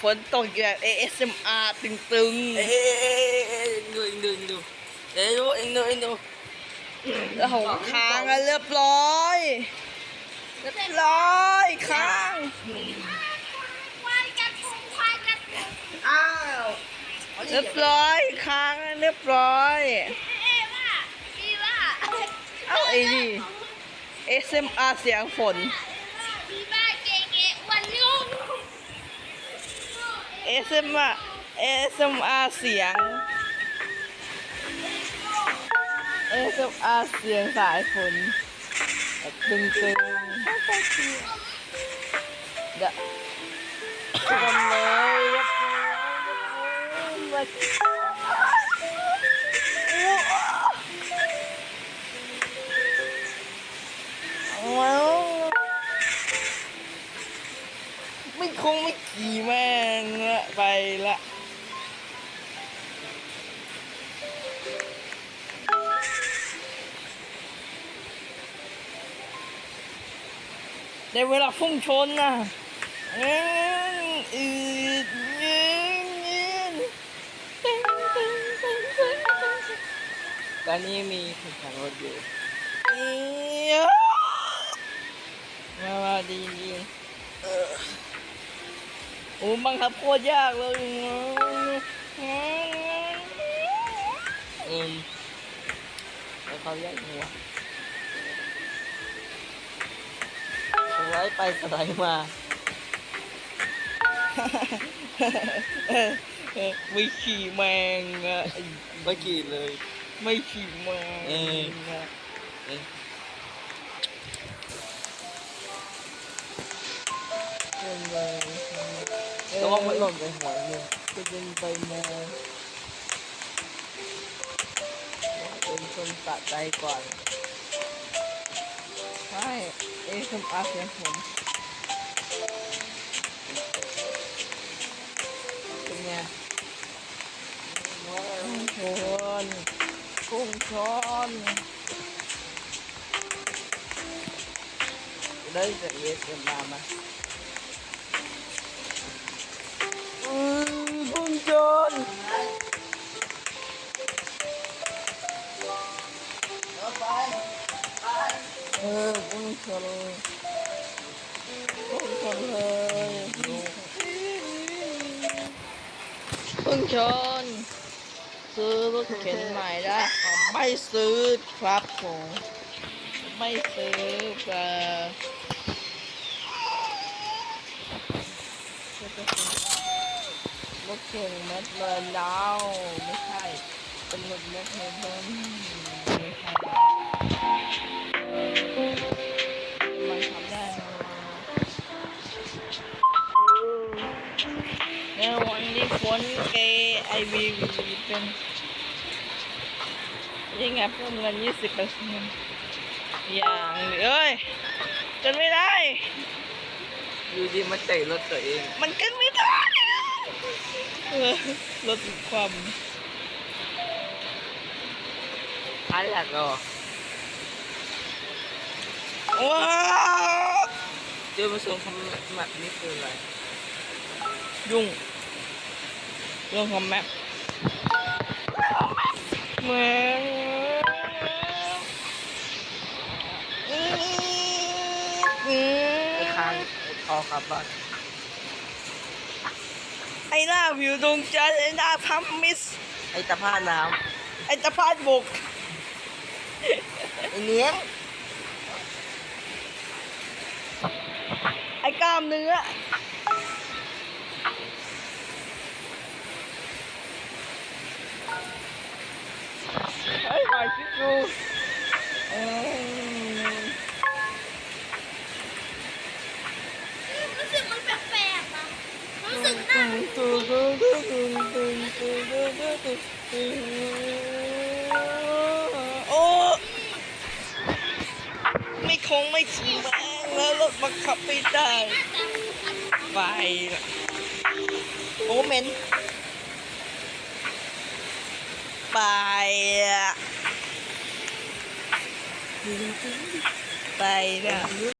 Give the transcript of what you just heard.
ฝนตกแบบ ASMR ตึงเอ้ยเอ้ยเอ็งดูเองดูเองดูเอ็งดูเอ็งดูเอ็งดูแล้วหงค้างแล้วเรียบร้อยเรียบร้อยค้างควายกัดพุงควายกัดพุงอ้าวเรียบร้อยค้างแล้วเรียบร้อยเอ๊ะว่าอีว่าเอ้าไอ้นี่ ASMR เสียงฝนอีว่าเก๋เก๋วันยุ่ง ASMR ASMR เสียง ASMR เสียงสายฝนแบบตึงๆเดี๋ยวคนเลยยับเลยยับเลย ไปละได้เวลาพุ่งชนนะเอ้ยอืดยืนยืนตอนนี้มีแข่งขันรถอยู่เอ้ยมาดีดีเออ อ้บังคับโคตรยากเลยอืมแล้วเขาแยกหัวสไลด์ไปสไลด์มาเออเออไม่ขี่แมงอะไอ้ไม่กี่เลย ไม่ขี่แมงเอออะเอ้ยเดินไประวังมันหล่น Đúng không? Vẫn còn cái ờ, hỏi nè Cái dân tay nè Em không Em không áp em không Cùng nha Cung Cung thôn Đây là nghĩa của mà? อกุ้งชนเออกุ้งชนเลยกุ้งชนเลยกุ้งชนซื้อรถเข็นใหม่ได้ไม่ซื้อครับผมไม่ซื้อค่ะร ถเข็นแมคเลนดาวไม่ใช่ เป็นรถแมคเลนไม่ใช่มันทำได้นะในวันนี้ฝนเกไอวีวีเป็นยังไงเพิ่มเงินยี่สิบเปอร์เซ็นต์อย่างเอ้ยกันไม่ได้ อยู่ดีมาเตะรถตัวเอง มันกันไม่ ได้เออลดความท้ายหลักก็ว้าวเจอมาส่งคำแบบนี้คืออะไร ยุ่ง เรื่องของแมปแมงอืมไอ้คางไอ้คอครับบ้านไอ้หน้าวิวดวงจันทร์ไอ้หน้าพัมมิส ไอ้ตะผ้าน้ไอ้ตะพานบกำไอ้เนี้ยงไอ้กล้ามเนื้อ ไอ้หอยคิดดูเออ โอ้ไม่คงไม่ขี่แม่งแล้วรถบังคับไม่ได้ไปละโอ้เมนไปอะไปนะ